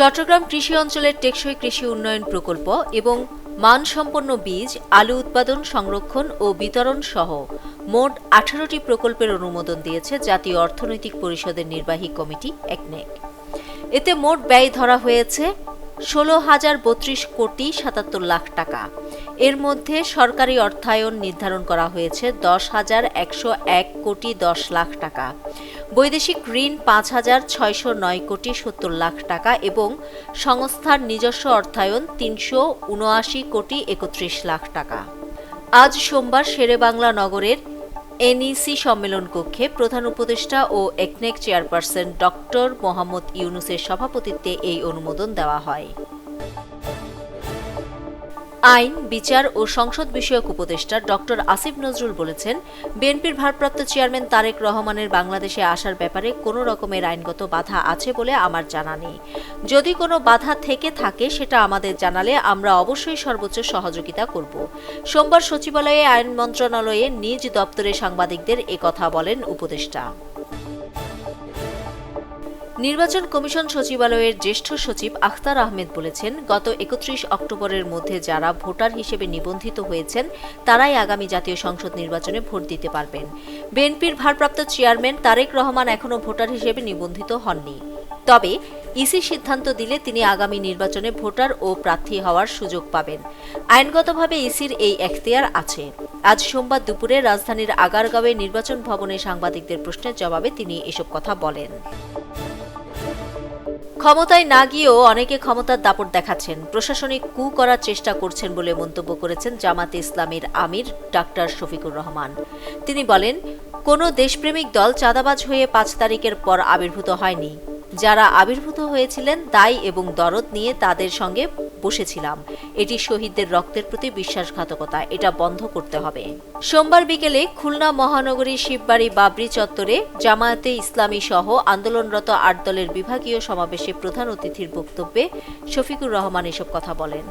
চট্টগ্রাম কৃষি অঞ্চলের টেকসই কৃষি উন্নয়ন প্রকল্প এবং মানসম্পন্ন বীজ, আলু উৎপাদন, সংরক্ষণ ও বিতরণ সহ মোট আঠারোটি প্রকল্পের অনুমোদন দিয়েছে জাতীয় অর্থনৈতিক পরিষদের নির্বাহী কমিটি, একনেক। এতে মোট ব্যয় ধরা হয়েছে ষোলো হাজার বত্রিশ কোটি সাতাত্তর লাখ টাকা। এর মধ্যে সরকারি অর্থায়ন নির্ধারণ করা হয়েছে দশ হাজার একশো এক কোটি দশ লাখ টাকা। বৈদেশিক ঋণ পাঁচ হাজার ছয়শো নয় কোটি সত্তর লাখ টাকা এবং সংস্থার নিজস্ব অর্থায়ন তিনশো উনআশি কোটি একত্রিশ লাখ টাকা। আজ সোমবার শেরেবাংলা নগরের এনইসি সম্মেলন কক্ষে প্রধান উপদেষ্টা ও একনেক চেয়ারপারসন ডক্টর মোহাম্মদ ইউনুসের সভাপতিত্বে এই অনুমোদন দেওয়া হয়। আইন, বিচার ও সংসদ বিষয়ক উপদেষ্টা ডক্টর আসিফ নজরুল বলেছেন, বিএনপির ভারপ্রাপ্ত চেয়ারম্যান তারেক রহমানের বাংলাদেশে আসার ব্যাপারে কোনো রকমের আইনগত বাধা আছে বলে আমার জানা নেই। যদি কোনো বাধা থেকে থাকে সেটা আমাদের জানালে আমরা অবশ্যই সর্বোচ্চ সহযোগিতা করব। সোমবার সচিবালয়ে আইন মন্ত্রণালয়ে নিজ দপ্তরে সাংবাদিকদের একথা বলেন উপদেষ্টা। নির্বাচন কমিশন সচিবালয়ের জ্যেষ্ঠ সচিব আখতার আহমেদ বলেছেন, গত একত্রিশ অক্টোবরের মধ্যে যারা ভোটার হিসেবে নিবন্ধিত হয়েছেন, তারাই আগামী জাতীয় সংসদ নির্বাচনে ভোট দিতে পারবেন। বিএনপির ভারপ্রাপ্ত চেয়ারম্যান তারেক রহমান এখনও ভোটার হিসেবে নিবন্ধিত হননি। তবে ইসি সিদ্ধান্ত দিলে তিনি আগামী নির্বাচনে ভোটার ও প্রার্থী হওয়ার সুযোগ পাবেন। আইনগতভাবে ইসির এই এখতিয়ার আছে। আজ সোমবার দুপুরে রাজধানীর আগারগাঁওয়ে নির্বাচন ভবনে সাংবাদিকদের প্রশ্নের জবাবে তিনি এসব কথা বলেন। ক্ষমতায় না গিয়েও অনেকে ক্ষমতার দাপট দেখাচ্ছেন। প্রশাসনিক কু করার চেষ্টা করছেন বলে মন্তব্য করেছেন জামাতে ইসলামের আমির ডাক্তার শফিকুর রহমান। তিনি বলেন, কোনো দেশপ্রেমিক দল চাঁদাবাজ হয়ে পাঁচ তারিখের পর আবির্ভূত হয়নি। যারা আবির্ভূত হয়েছিলেন দায় এবং দরদ নিয়ে তাদের সঙ্গে বসেছিলাম। এটি শহীদদের রক্তের প্রতি বিশ্বাসঘাতকতা। এটা বন্ধ করতে হবে। সোমবার বিকেলে খুলনা মহানগরী শিববাড়ি বাবরি চত্বরে জামায়াতে ইসলামী সহ আন্দোলনরত আট দলের বিভাগীয় সমাবেশে প্রধান অতিথির বক্তব্যে শফিকুর রহমান এসব কথা বলেন।